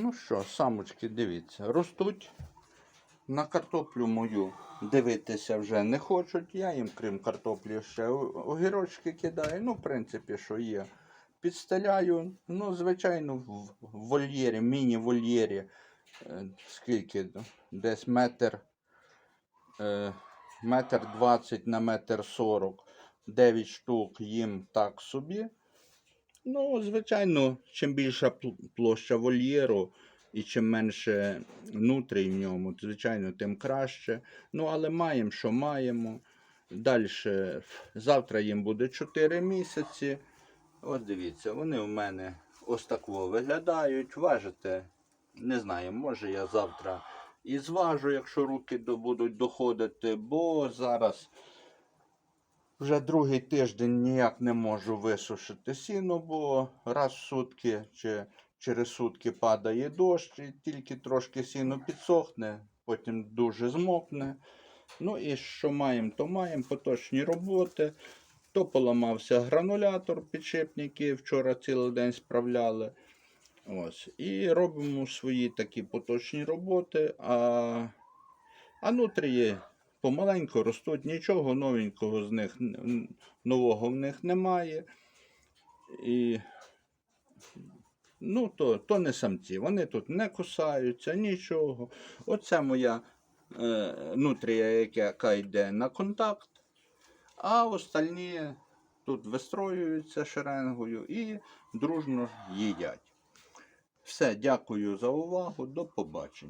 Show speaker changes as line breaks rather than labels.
Ну що, самочки, дивіться, ростуть. На картоплю мою дивитися вже не хочуть. Я їм, крім картоплі, ще огірочки кидаю. Ну, в принципі, що є. Підстеляю. Ну, звичайно, в вольєрі, міні-вольєрі. е, Скільки? Десь метр. е, Метр двадцять на метр сорок. 9 штук їм так собі. Ну, звичайно, чим більша площа вольєру і чим менше нутрій в ньому, звичайно, тим краще. Ну, але маємо, що маємо. Далі, завтра їм буде 4 місяці. Ось дивіться, вони у мене ось такого виглядають. Важите, не знаю, може я завтра і зважу, якщо руки будуть доходити, бо зараз вже другий тиждень ніяк не можу висушити сіно, бо раз в сутки чи через сутки падає дощ, і тільки трошки сіно підсохне, потім дуже змокне. Ну і що маємо, то маємо поточні роботи. То поламався гранулятор, підшипники вчора цілий день справляли. Ось. І робимо свої такі поточні роботи. А, а нутрії помаленьку ростуть, нічого новенького з них, нового в них немає. І, ну, то, то не самці. Вони тут не кусаються, нічого. Оце моя е, нутрія, яка йде на контакт. А остальні тут вистроюються шеренгою і дружно їдять. Все, дякую за увагу. До побачення.